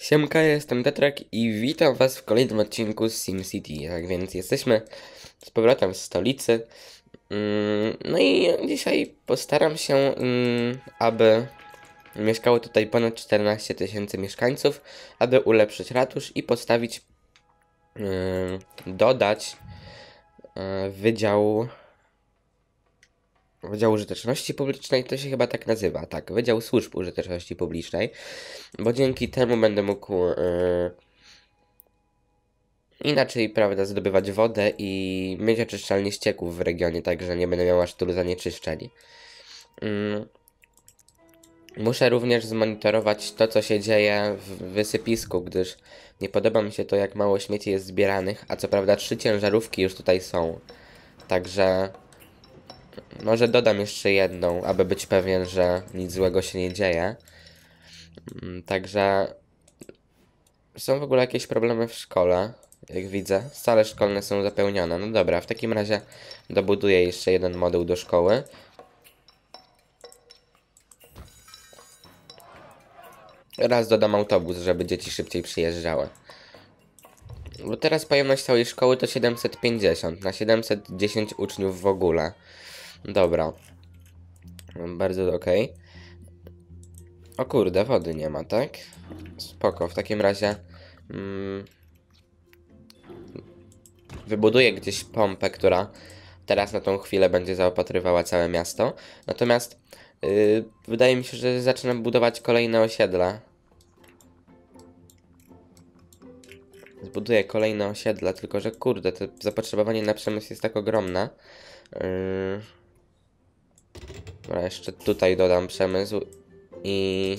Siemka, jestem Tetrak i witam was w kolejnym odcinku z SimCity. Tak więc jesteśmy z powrotem w stolicy. Mm, No i dzisiaj postaram się, mm, aby mieszkało tutaj ponad 14 tysięcy mieszkańców, aby ulepszyć ratusz i postawić, mm, dodać e, wydział Wydział Użyteczności Publicznej to się chyba tak nazywa, tak, Wydział Służb Użyteczności Publicznej, bo dzięki temu będę mógł yy, inaczej, prawda, zdobywać wodę i mieć oczyszczalnie ścieków w regionie, także nie będę miał aż tylu zanieczyszczeń. Yy. Muszę również zmonitorować to, co się dzieje w wysypisku, gdyż nie podoba mi się to, jak mało śmieci jest zbieranych, a co prawda trzy ciężarówki już tutaj są. Także może dodam jeszcze jedną, aby być pewien, że nic złego się nie dzieje. Mm, Także są w ogóle jakieś problemy w szkole, jak widzę. Sale szkolne są zapełnione. No dobra, w takim razie dobuduję jeszcze jeden moduł do szkoły. Raz dodam autobus, żeby dzieci szybciej przyjeżdżały. Bo teraz pojemność całej szkoły to 750, na 710 uczniów w ogóle. Dobra. Bardzo okej. O kurde, wody nie ma, tak? Spoko, w takim razie... Mm, wybuduję gdzieś pompę, która teraz na tą chwilę będzie zaopatrywała całe miasto. Natomiast yy, wydaje mi się, że zacznę budować kolejne osiedla. Zbuduję kolejne osiedla, tylko że kurde, to zapotrzebowanie na przemysł jest tak ogromne. Yy... Dobra, jeszcze tutaj dodam przemysł i...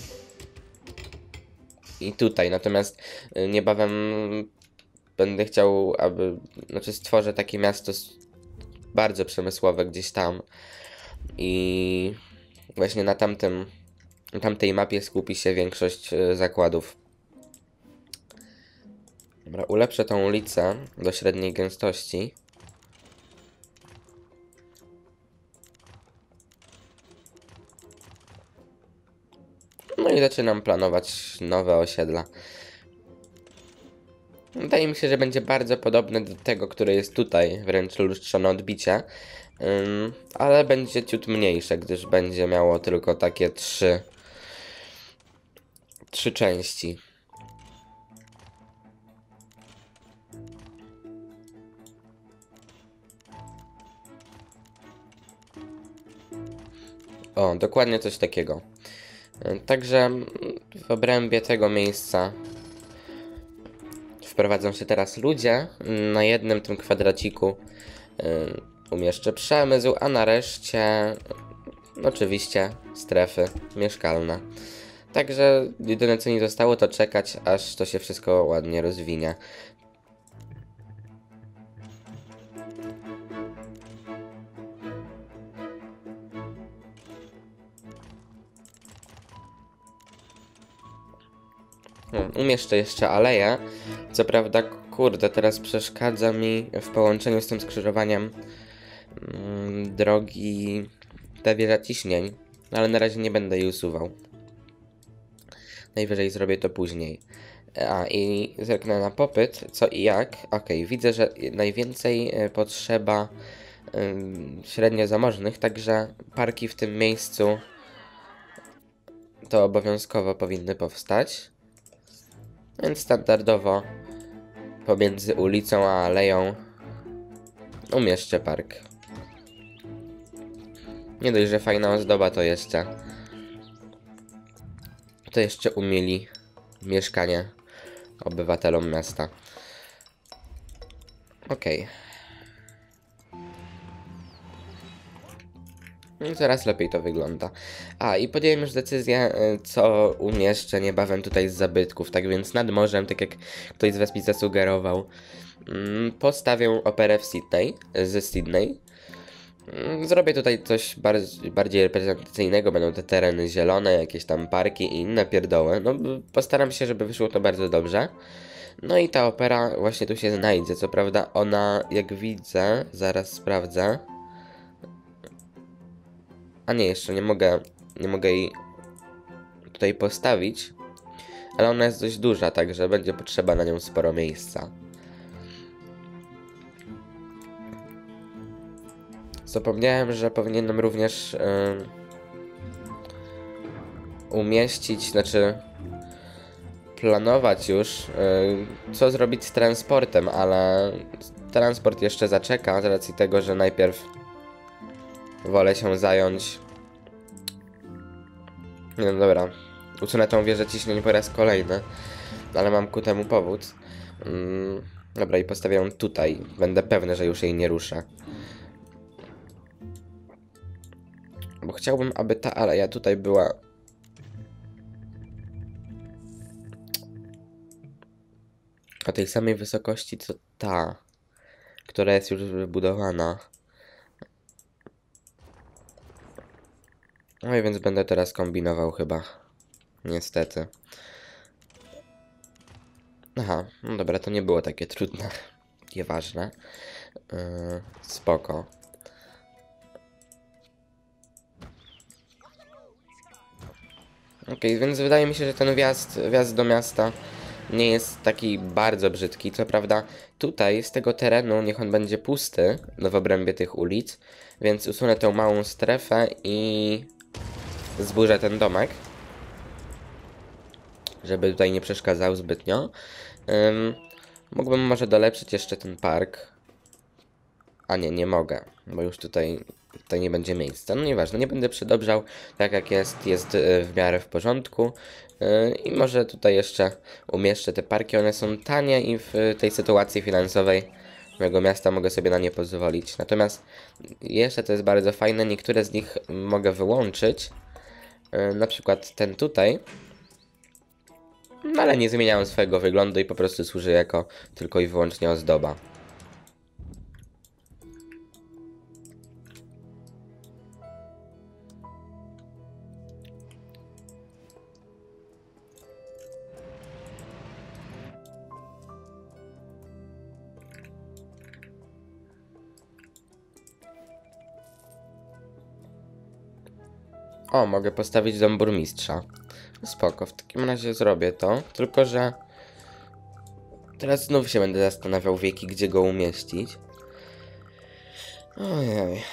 I tutaj, natomiast y, niebawem będę chciał, aby... Znaczy stworzę takie miasto bardzo przemysłowe gdzieś tam i właśnie na tamtym, tamtej mapie skupi się większość y, zakładów. Dobra, ulepszę tą ulicę do średniej gęstości. I zaczynam planować nowe osiedla. Wydaje mi się, że będzie bardzo podobne do tego, które jest tutaj, wręcz lustrzone odbicie. Ym, ale będzie ciut mniejsze, gdyż będzie miało tylko takie trzy. Trzy części. O, dokładnie coś takiego. Także w obrębie tego miejsca wprowadzą się teraz ludzie. Na jednym tym kwadraciku y, umieszczę przemysł, a na reszcie y, oczywiście strefy mieszkalne. Także jedyne co mi zostało to czekać, aż to się wszystko ładnie rozwinie. Umieszczę jeszcze aleję. Co prawda, kurde, teraz przeszkadza mi w połączeniu z tym skrzyżowaniem mm, drogi ta wieża ciśnień, ale na razie nie będę jej usuwał. Najwyżej zrobię to później. A i zerknę na popyt, co i jak. Okej, widzę, że najwięcej e, potrzeba ym, średnio zamożnych, także parki w tym miejscu to obowiązkowo powinny powstać. Więc standardowo pomiędzy ulicą a aleją umieszczę park. Nie dość, że fajna ozdoba, to jeszcze to jeszcze umili mieszkanie obywatelom miasta. Okej. No coraz lepiej to wygląda. A, i podjąłem już decyzję, y, co umieszczę niebawem tutaj z zabytków, tak więc nad morzem, tak jak ktoś z was mi zasugerował, mm, postawię operę w Sydney, ze Sydney. Mm, Zrobię tutaj coś bardziej, bardziej reprezentacyjnego, będą te tereny zielone, jakieś tam parki i inne pierdoły. No, postaram się, żeby wyszło to bardzo dobrze. No i ta opera właśnie tu się znajdzie. Co prawda ona, jak widzę, zaraz sprawdzę. A nie, jeszcze nie mogę, nie mogę jej tutaj postawić. ale ona jest dość duża, także będzie potrzeba na nią sporo miejsca. Zapomniałem, że powinienem również ym, umieścić, znaczy planować już, ym, co zrobić z transportem, ale transport jeszcze zaczeka z racji tego, że najpierw wolę się zająć. Nie, no dobra. Usunę tą wieżę ciśnień po raz kolejny, ale mam ku temu powód. Ym, dobra, i postawię ją tutaj. Będę pewny, że już jej nie ruszę. Bo chciałbym, aby ta aleja tutaj była. O tej samej wysokości co ta, która jest już wybudowana. No i więc będę teraz kombinował chyba. Niestety. Aha, no dobra, to nie było takie trudne. Nieważne. Yy, spoko. Okej, więc wydaje mi się, że ten wjazd, wjazd do miasta nie jest taki bardzo brzydki. Co prawda, tutaj z tego terenu niech on będzie pusty, no w obrębie tych ulic, więc usunę tę małą strefę i zburzę ten domek, żeby tutaj nie przeszkadzał zbytnio. Ym, mógłbym może dolepszyć jeszcze ten park. A nie, nie mogę, bo już tutaj, tutaj nie będzie miejsca. No nieważne, nie będę przedobrzał, tak jak jest, jest y, w miarę w porządku. Y, I może tutaj jeszcze umieszczę te parki, one są tanie i w tej sytuacji finansowej mojego miasta mogę sobie na nie pozwolić. Natomiast jeszcze to jest bardzo fajne, niektóre z nich mogę wyłączyć. Y, Na przykład ten tutaj. No ale nie zmieniałem swojego wyglądu i po prostu służy jako tylko i wyłącznie ozdoba. O, mogę postawić dom burmistrza. Spoko, w takim razie zrobię to. Tylko, że teraz znów się będę zastanawiał wieki, gdzie go umieścić. Ojej.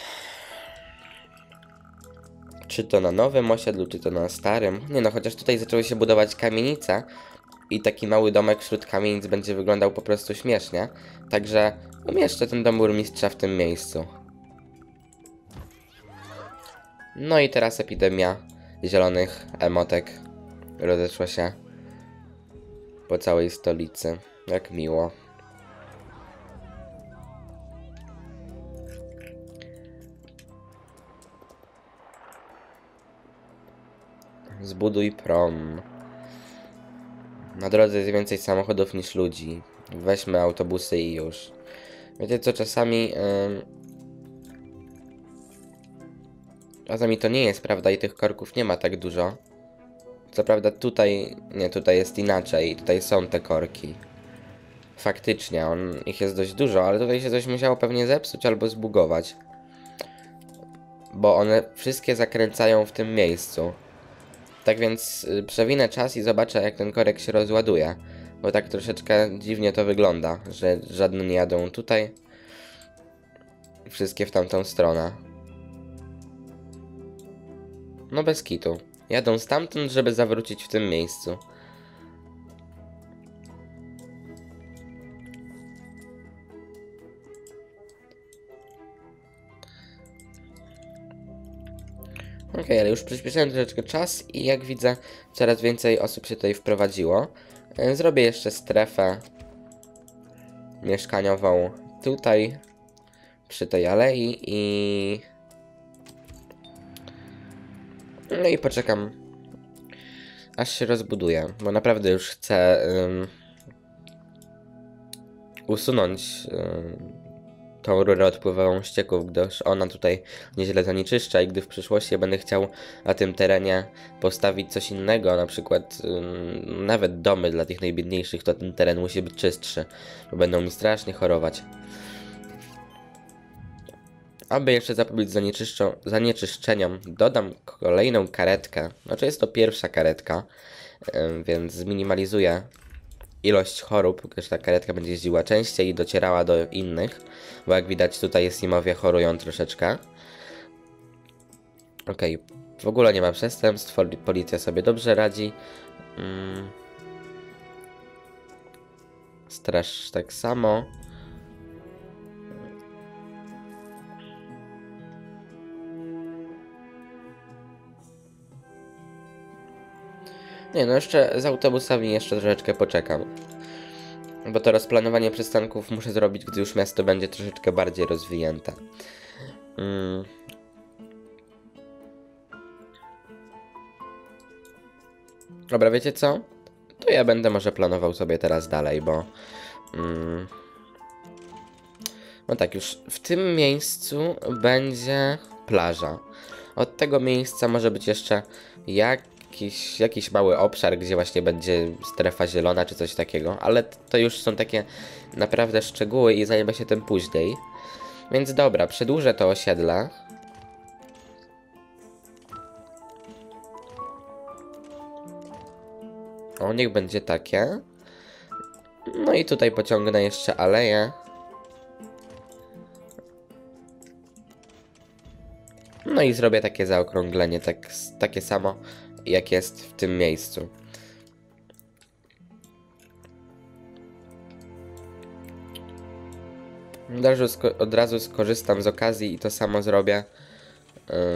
Czy to na nowym osiedlu, czy to na starym? Nie no, chociaż tutaj zaczęły się budować kamienice i taki mały domek wśród kamienic będzie wyglądał po prostu śmiesznie. Także umieszczę ten dom burmistrza w tym miejscu. No i teraz epidemia zielonych emotek rozeszła się po całej stolicy. Jak miło. Zbuduj prom. Na drodze jest więcej samochodów niż ludzi. Weźmy autobusy i już. Wiecie co, czasami... Ym... Czasami to nie jest prawda i tych korków nie ma tak dużo. Co prawda tutaj, nie, tutaj jest inaczej, tutaj są te korki. Faktycznie, on, ich jest dość dużo, ale tutaj się coś musiało pewnie zepsuć albo zbugować. Bo one wszystkie zakręcają w tym miejscu. Tak więc y, przewinę czas i zobaczę jak ten korek się rozładuje. Bo tak troszeczkę dziwnie to wygląda, że żadne nie jadą tutaj. Wszystkie w tamtą stronę. No bez kitu. Jadą stamtąd, żeby zawrócić w tym miejscu. Okej, ale już przyspieszyłem troszeczkę czas i jak widzę, coraz więcej osób się tutaj wprowadziło. E, Zrobię jeszcze strefę mieszkaniową tutaj, przy tej alei i... No i poczekam, aż się rozbuduje, bo naprawdę już chcę ym, usunąć ym, tą rurę odpływową ścieków, gdyż ona tutaj nieźle zanieczyszcza i gdy w przyszłości będę chciał na tym terenie postawić coś innego, na przykład ym, nawet domy dla tych najbiedniejszych, to ten teren musi być czystszy, bo będą mi strasznie chorować. Aby jeszcze zapobiec zanieczyszczeniom, dodam kolejną karetkę. Znaczy jest to pierwsza karetka. więc zminimalizuje ilość chorób, gdyż ta karetka będzie jeździła częściej i docierała do innych, bo jak widać tutaj Simowie chorują troszeczkę. Okej, w ogóle nie ma przestępstw, poli- policja sobie dobrze radzi. Mm. Straż tak samo. Nie no, jeszcze z autobusami jeszcze troszeczkę poczekam. Bo to rozplanowanie przystanków muszę zrobić, gdy już miasto będzie troszeczkę bardziej rozwinięte. Mm. Dobra, wiecie co? To ja będę może planował sobie teraz dalej, bo... Mm, no tak, już w tym miejscu będzie plaża. Od tego miejsca może być jeszcze jakiś, jakiś mały obszar, gdzie właśnie będzie strefa zielona czy coś takiego, ale to już są takie naprawdę szczegóły i zajmę się tym później. Więc dobra, przedłużę to osiedle. O, niech będzie takie. No i tutaj pociągnę jeszcze aleję. No i zrobię takie zaokrąglenie, tak, takie samo jak jest w tym miejscu. Od razu, skorzystam z okazji i to samo zrobię y,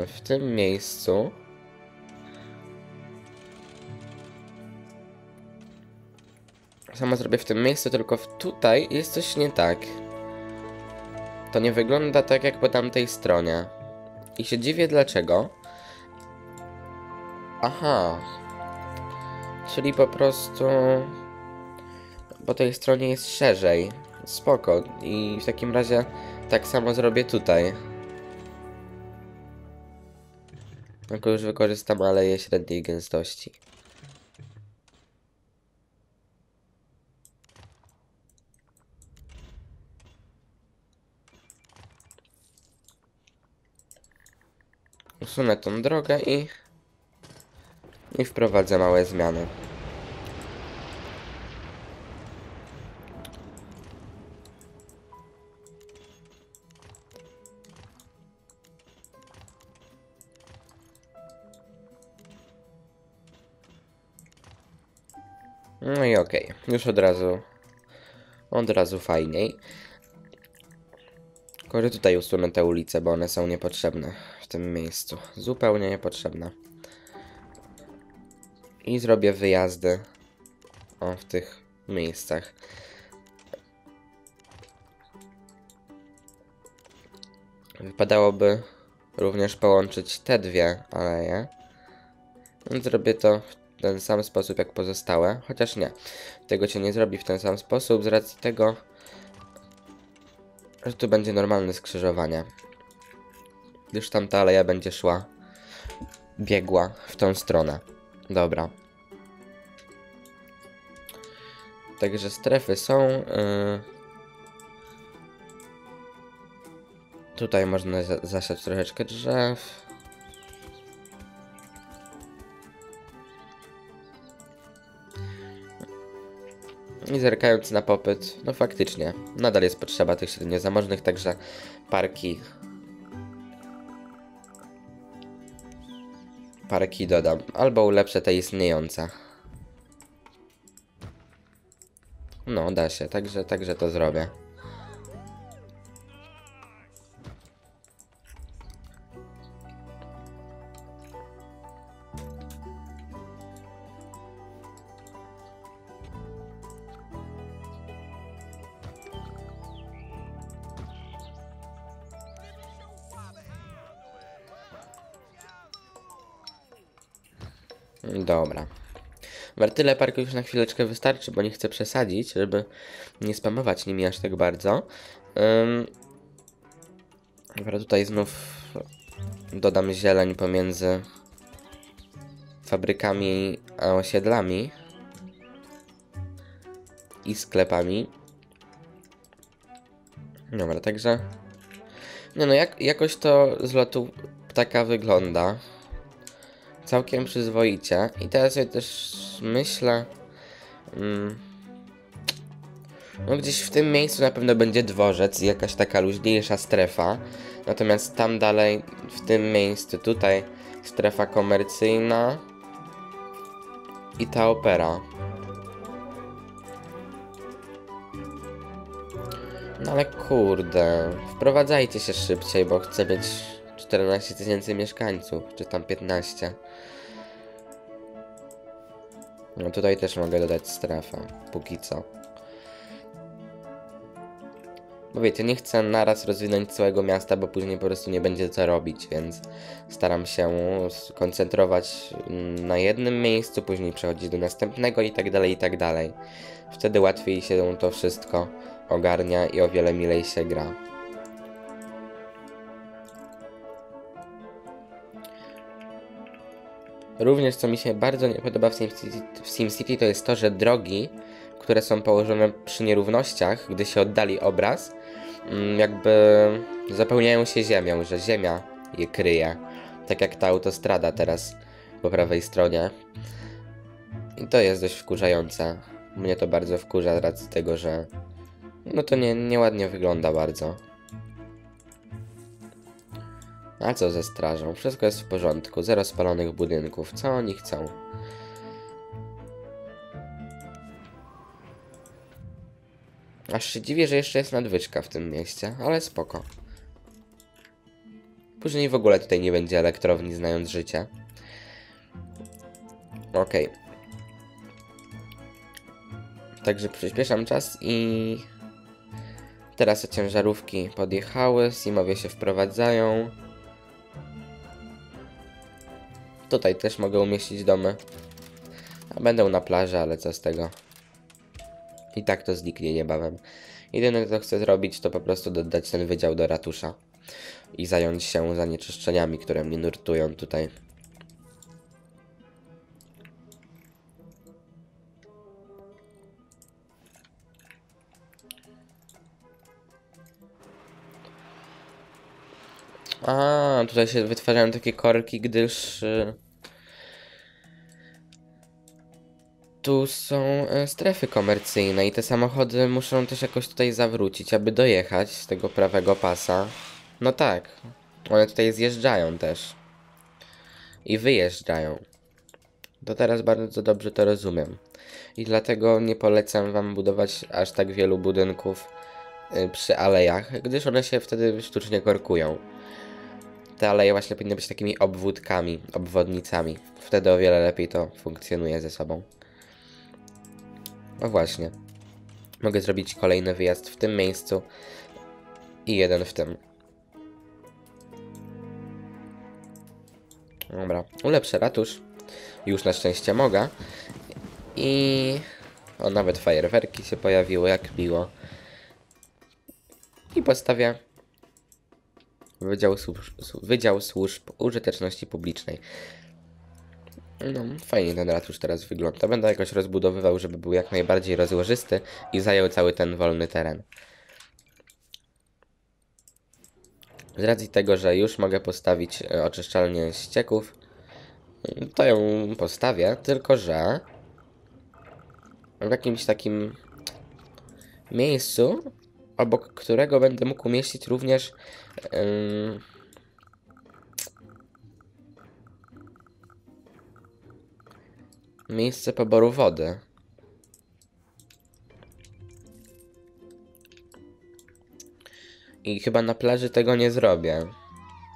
w tym miejscu. Samo zrobię w tym miejscu, tylko tutaj jest coś nie tak. To nie wygląda tak jak po tamtej stronie. I się dziwię dlaczego. Aha. Czyli po prostu po tej stronie jest szerzej. Spoko. I w takim razie tak samo zrobię tutaj. Tylko już wykorzystam aleję średniej gęstości. Usunę tą drogę i... I wprowadzę małe zmiany. No i okej, już od razu, od razu fajniej. Tylko, tutaj usunę te ulice, bo one są niepotrzebne w tym miejscu. Zupełnie niepotrzebne. I zrobię wyjazdy o, w tych miejscach. Wypadałoby również połączyć te dwie aleje. Więc zrobię to w ten sam sposób jak pozostałe, chociaż nie. Tego się nie zrobi w ten sam sposób z racji tego, że tu będzie normalne skrzyżowanie. Gdyż tamta aleja będzie szła, biegła w tą stronę. Dobra. Także strefy są. Yy... Tutaj można za zasiać troszeczkę drzew. I zerkając na popyt, no faktycznie, nadal jest potrzeba tych średnio zamożnych, także parki. Parki dodam, albo ulepszę te istniejące. No, da się, także, także to zrobię. Wartyle parku już na chwileczkę wystarczy, bo nie chcę przesadzić, żeby nie spamować nimi aż tak bardzo. Dobra, tutaj znów dodam zieleń pomiędzy fabrykami a osiedlami i sklepami. Dobra, także... Nie no, jak, jakoś to z lotu ptaka wygląda całkiem przyzwoicie. I teraz sobie też myślę... Mm, no gdzieś w tym miejscu na pewno będzie dworzec jakaś taka luźniejsza strefa. Natomiast tam dalej, w tym miejscu, tutaj strefa komercyjna i ta opera. No ale kurde, wprowadzajcie się szybciej, bo chcę mieć 14 tysięcy mieszkańców, czy tam 15. No tutaj też mogę dodać strefę, póki co. Bo wiecie, nie chcę naraz rozwinąć całego miasta, bo później po prostu nie będzie co robić, więc staram się skoncentrować na jednym miejscu, później przechodzić do następnego i tak dalej, i tak dalej. Wtedy łatwiej się to wszystko ogarnia i o wiele milej się gra. Również co mi się bardzo nie podoba w SimCity, w SimCity to jest to, że drogi, które są położone przy nierównościach, gdy się oddali obraz, mm, jakby zapełniają się ziemią, że ziemia je kryje. Tak jak ta autostrada teraz po prawej stronie. I to jest dość wkurzające. Mnie to bardzo wkurza z racji tego, że no to nie, nieładnie wygląda bardzo. A co ze strażą? Wszystko jest w porządku. Zero spalonych budynków. Co oni chcą? Aż się dziwię, że jeszcze jest nadwyżka w tym mieście, ale spoko. Później w ogóle tutaj nie będzie elektrowni, znając życie. Okej. Okay. Także przyspieszam czas i... Teraz ciężarówki podjechały, simowie się wprowadzają. Tutaj też mogę umieścić domy. A będą na plaży, ale co z tego. I tak to zniknie niebawem. Jedyne co chcę zrobić to po prostu dodać ten wydział do ratusza. I zająć się zanieczyszczeniami, które mnie nurtują tutaj. A, tutaj się wytwarzają takie korki, gdyż... Y, tu są e, strefy komercyjne i te samochody muszą też jakoś tutaj zawrócić, aby dojechać z tego prawego pasa. No tak, one tutaj zjeżdżają też. I wyjeżdżają. To teraz bardzo dobrze to rozumiem. I dlatego nie polecam wam budować aż tak wielu budynków y, przy alejach, gdyż one się wtedy sztucznie korkują te aleje właśnie powinny być takimi obwódkami, obwodnicami. Wtedy o wiele lepiej to funkcjonuje ze sobą. No właśnie. Mogę zrobić kolejny wyjazd w tym miejscu i jeden w tym. Dobra, ulepszę ratusz. Już na szczęście mogę. I... O, nawet fajerwerki się pojawiły, jak miło. I postawię Wydział Służb, Wydział Służb Użyteczności Publicznej. No, fajnie ten ratusz teraz wygląda. Będę jakoś rozbudowywał, żeby był jak najbardziej rozłożysty i zajął cały ten wolny teren. Z racji tego, że już mogę postawić e, oczyszczalnię ścieków, to ją postawię, tylko że w jakimś takim miejscu, obok którego będę mógł umieścić również yy, miejsce poboru wody. I chyba na plaży tego nie zrobię.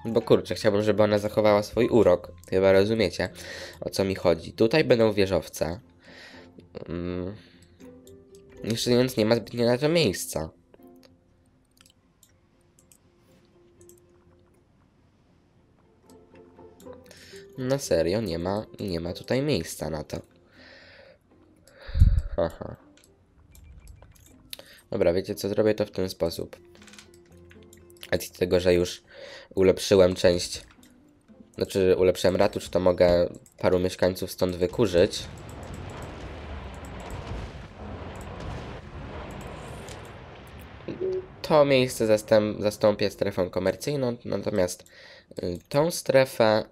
Bo kurczę, chciałbym, żeby ona zachowała swój urok. Chyba rozumiecie, o co mi chodzi. Tutaj będą wieżowce. Hmm. Jeszcze więc nie ma zbytnio na to miejsca. Na serio, nie ma, nie ma tutaj miejsca na to. Haha. Dobra, wiecie co, zrobię to w ten sposób. A z tego, że już ulepszyłem część, znaczy ulepszyłem ratusz, to mogę paru mieszkańców stąd wykurzyć. To miejsce zastąpię strefą komercyjną, natomiast y, tą strefę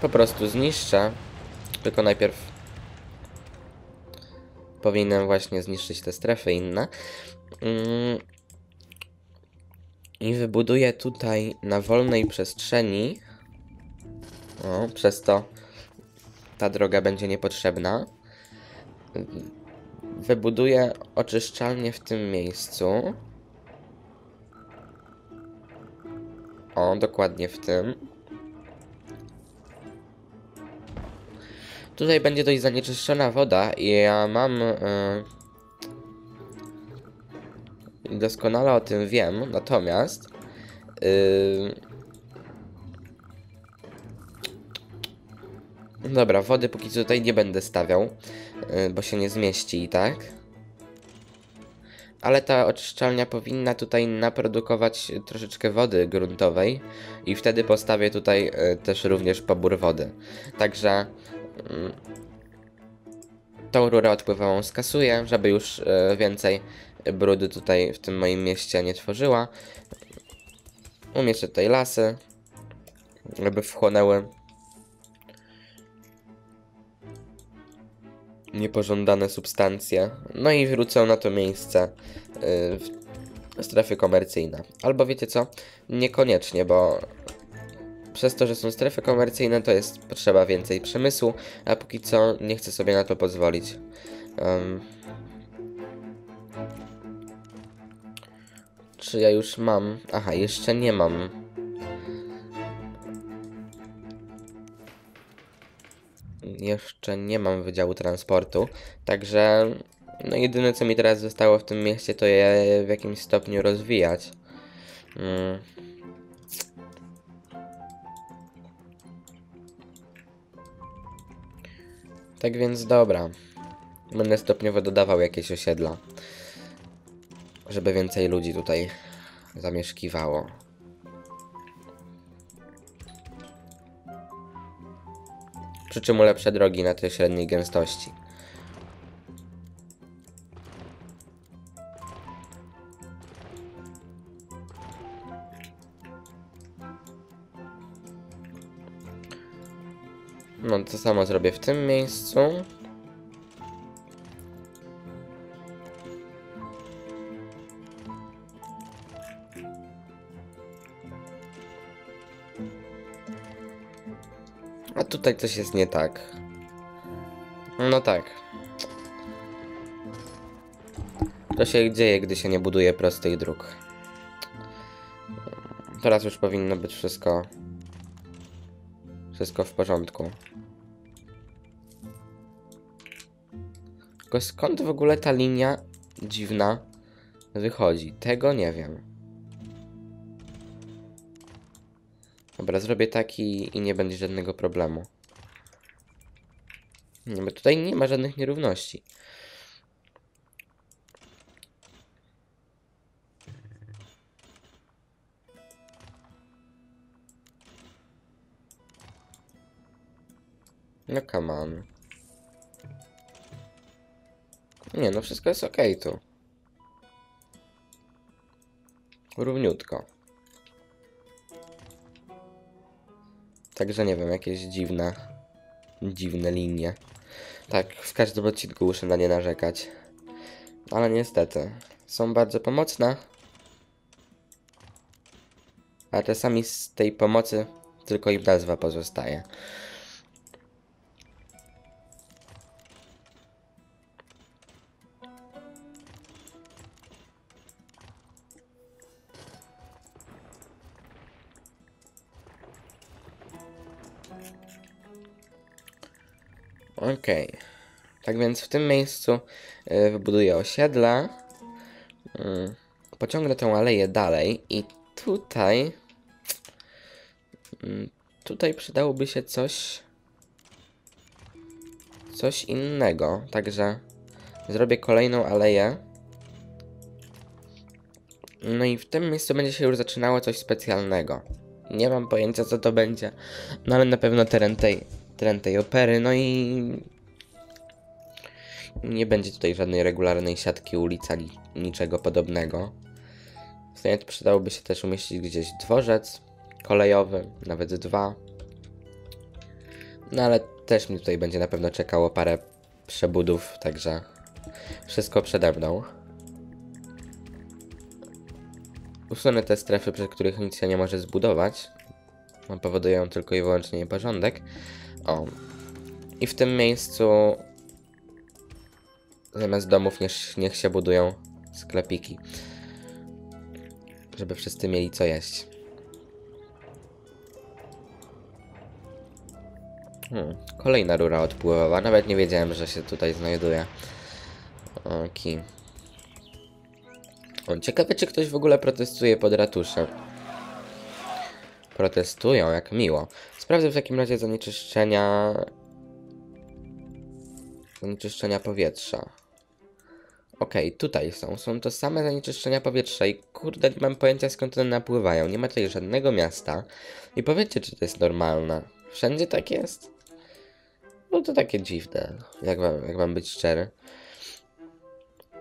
po prostu zniszczę. Tylko najpierw powinienem właśnie zniszczyć te strefy inne. Mm. I wybuduję tutaj na wolnej przestrzeni. O, przez to ta droga będzie niepotrzebna. Wybuduję oczyszczalnię w tym miejscu. O, dokładnie w tym. Tutaj będzie dość zanieczyszczona woda i ja mam... Yy, doskonale o tym wiem, natomiast... Yy, dobra, wody póki co tutaj nie będę stawiał, yy, bo się nie zmieści i tak. Ale ta oczyszczalnia powinna tutaj naprodukować troszeczkę wody gruntowej i wtedy postawię tutaj yy, też również pobór wody. Także. Tą rurę odpływową skasuję, żeby już e, więcej brudy tutaj w tym moim mieście nie tworzyła. Umieszczę tutaj lasy, żeby wchłonęły niepożądane substancje. No i wrócę na to miejsce e, w strefy komercyjne. Albo wiecie co? Niekoniecznie, bo przez to, że są strefy komercyjne, to jest potrzeba więcej przemysłu, a póki co nie chcę sobie na to pozwolić. Um, czy ja już mam? Aha, jeszcze nie mam. Jeszcze nie mam Wydziału Transportu, także no jedyne co mi teraz zostało w tym mieście to je w jakimś stopniu rozwijać. Hmm. Tak więc dobra. Będę stopniowo dodawał jakieś osiedla. Żeby więcej ludzi tutaj zamieszkiwało. Przy czym ulepszę drogi na tej średniej gęstości. To samo zrobię w tym miejscu. A tutaj coś jest nie tak. No tak. To się dzieje, gdy się nie buduje prostych dróg. Teraz już powinno być wszystko wszystko w porządku. Tylko skąd w ogóle ta linia dziwna wychodzi? Tego nie wiem. Dobra, zrobię taki i nie będzie żadnego problemu. Nie, bo tutaj nie ma żadnych nierówności. No come on. Nie, no wszystko jest ok tu. Równiutko. Także nie wiem, jakieś dziwne, dziwne linie. Tak, w każdym odcinku muszę na nie narzekać. Ale niestety, są bardzo pomocne. A czasami z tej pomocy tylko ich nazwa pozostaje. Okay. Tak więc w tym miejscu y, wybuduję osiedle. Y, pociągnę tę aleję dalej i tutaj... Y, tutaj przydałoby się coś... Coś innego. Także zrobię kolejną aleję. No i w tym miejscu będzie się już zaczynało coś specjalnego. Nie mam pojęcia co to będzie, no ale na pewno teren tej teren tej opery, no i nie będzie tutaj żadnej regularnej siatki ulic ani niczego podobnego. Stąd przydałoby się też umieścić gdzieś dworzec kolejowy, nawet dwa. No ale też mi tutaj będzie na pewno czekało parę przebudów, także wszystko przede mną. Usunę te strefy, przy których nic się nie może zbudować. Powodują tylko i wyłącznie nieporządek. O. I w tym miejscu zamiast domów niech, niech się budują sklepiki. Żeby wszyscy mieli co jeść. Hmm, kolejna rura odpływowa. Nawet nie wiedziałem, że się tutaj znajduje. Oki. O, ciekawe, czy ktoś w ogóle protestuje pod ratuszem. Protestują, jak miło. Sprawdzę w takim razie zanieczyszczenia. Zanieczyszczenia powietrza. Okej, tutaj są. Są to same zanieczyszczenia powietrza i kurde, nie mam pojęcia skąd one napływają. Nie ma tutaj żadnego miasta. I powiedzcie, czy to jest normalne. Wszędzie tak jest? No to takie dziwne, jak mam, jak mam być szczery.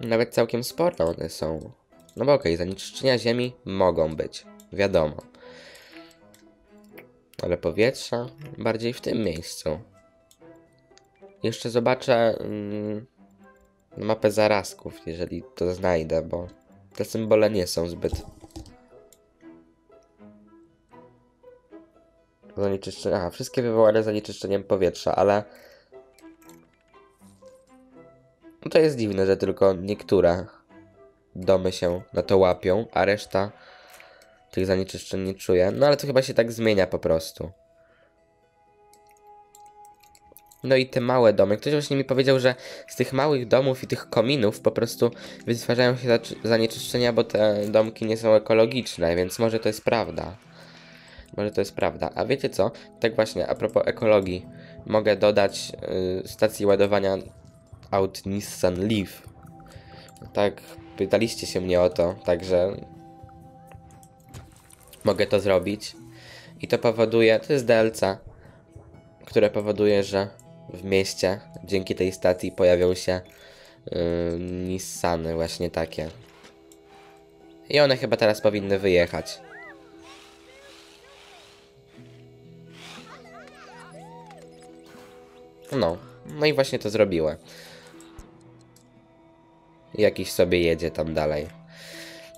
Nawet całkiem spore one są. No bo okej, zanieczyszczenia ziemi mogą być, wiadomo. Ale powietrza bardziej w tym miejscu. Jeszcze zobaczę mm, mapę zarazków, jeżeli to znajdę, bo te symbole nie są zbyt zanieczyszczenia. Aha, wszystkie wywołane zanieczyszczeniem powietrza, ale. No to jest dziwne, że tylko niektóre domy się na to łapią, a reszta tych zanieczyszczeń nie czuje. No ale to chyba się tak zmienia po prostu. No i te małe domy. Ktoś właśnie mi powiedział, że z tych małych domów i tych kominów po prostu wytwarzają się zanieczyszczenia, bo te domki nie są ekologiczne, więc może to jest prawda. Może to jest prawda. A wiecie co? Tak właśnie, a propos ekologii, mogę dodać y, stacji ładowania aut Nissan Leaf. Tak, pytaliście się mnie o to, także mogę to zrobić. I to powoduje, to jest DLC, które powoduje, że w mieście dzięki tej stacji pojawią się y, Nissany właśnie takie. I one chyba teraz powinny wyjechać. No, no i właśnie to zrobiłem. Jakiś sobie jedzie tam dalej.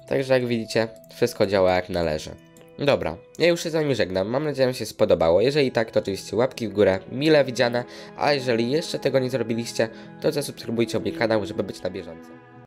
Także jak widzicie, wszystko działa jak należy. Dobra, ja już się z wami żegnam. Mam nadzieję, że się spodobało. Jeżeli tak, to oczywiście łapki w górę, mile widziane. A jeżeli jeszcze tego nie zrobiliście, to zasubskrybujcie mój kanał, żeby być na bieżąco.